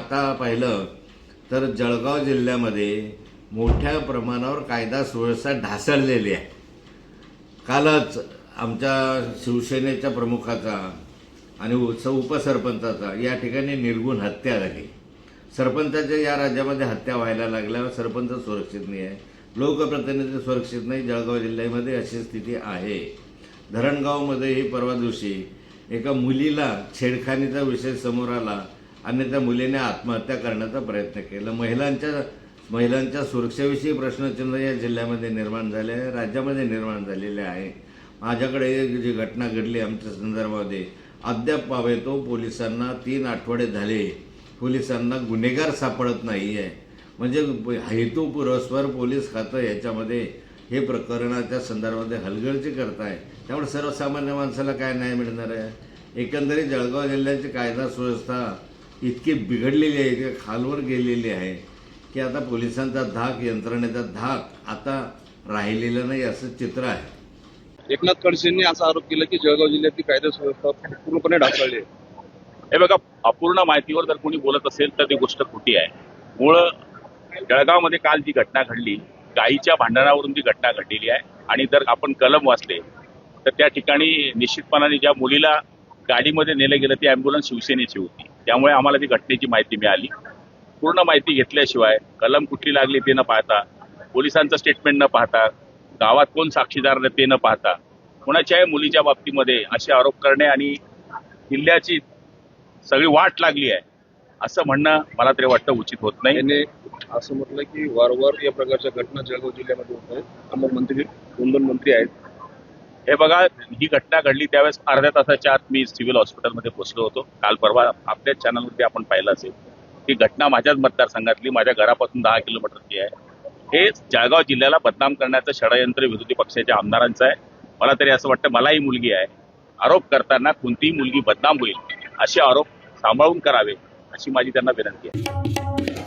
आता पाहिलं तर जळगाव जिल्ह्यामध्ये मोठ्या प्रमाणावर कायदा सुव्यवस्था ढासळलेली आहे. कालच आमच्या शिवसेनेच्या प्रमुखाचा आणि उप उपसरपंचाचा या ठिकाणी निर्गुण हत्या झाली. सरपंचाच्या या राज्यामध्ये हत्या व्हायला लागल्यावर सरपंच सुरक्षित नाही आहे. लोकप्रतिनिधी सुरक्षित नाही. जळगाव जिल्ह्यामध्ये अशी स्थिती आहे. धरणगावमध्येही परवा दिवशी एका मुलीला छेडखानीचा विषय समोर आला. आणि त्या मुलीने आत्महत्या करण्याचा प्रयत्न केला. महिलांच्या महिलांच्या सुरक्षेविषयी प्रश्नचिन्ह या जिल्ह्यामध्ये निर्माण झाले आहे राज्यामध्ये निर्माण झालेले आहे. माझ्याकडे एक जी घटना घडली आमच्या संदर्भामध्ये अद्याप पावे तो पोलिसांना तीन आठवडे झाले. पोलिसांना गुन्हेगार सापडत नाही आहे. म्हणजे हेतुपुरस्पर पोलीस खातं याच्यामध्ये हे प्रकरणाच्या संदर्भामध्ये हलगर्जी करताय. त्यामुळे सर्वसामान्य माणसाला काय न्याय मिळणार आहे? एकंदरीत जळगाव जिल्ह्याची कायदा सुव्यवस्था इतके बिघडलेले आहे इतकी खालवर गेलेले आहे की आता पोलिसांचा धाक यंत्रणेचा धाक आता राहिलेला नाही असं चित्र आहे. एकनाथ खडसेंनी असा आरोप केला की जळगाव जिल्ह्यातली कायदा सुव्यवस्था पूर्णपणे ढासळली हे बघा अपूर्ण माहितीवर जर कोणी बोलत असेल तर ती गोष्ट खोटी आहे. मूळ जळगावमध्ये काल जी घटना घडली गायीच्या भांडणावरून ती घटना घडलेली आहे आणि जर आपण कलम वाचले तर त्या ठिकाणी निश्चितपणाने ज्या मुलीला गाडीमध्ये नेलं गेलं ती अँब्युलन्स शिवसेनेची होती. त्यामुळे आम्हाला ती घटनेची माहिती मिळाली. पूर्ण माहिती घेतल्याशिवाय कलम कुठली लागली ते न पाहता पोलिसांचं स्टेटमेंट न पाहता गावात कोण साक्षीदार ते न पाहता कुणाच्याही मुलीच्या बाबतीमध्ये असे आरोप करणे आणि किल्ल्याची सगळी वाट लागली आहे असं म्हणणं मला तरी वाटतं उचित होत नाही. याने असं म्हटलं की वारंवार या प्रकारच्या घटना जळगाव जिल्ह्यामध्ये होत आहेत. आम्हाला मंत्री दोन दोन मंत्री आहेत. हे बघा ही घटना घडली त्यावेळेस अर्ध्या तासाच्या आत मी सिव्हिल हॉस्पिटलमध्ये पोहोचलो होतो. काल परवा आपल्याच चॅनलवरती आपण पाहिलं असेल ही घटना माझ्याच मतदारसंघातली माझ्या घरापासून दहा किलोमीटरची आहे. हे जळगाव जिल्ह्याला बदनाम करण्याचं षडयंत्र विरोधी पक्षाच्या आमदारांचं आहे. मला तरी असं वाटतं मलाही मुलगी आहे. आरोप करताना कोणतीही मुलगी बदनाम होईल असे आरोप सांभाळून करावे अशी माझी त्यांना विनंती आहे.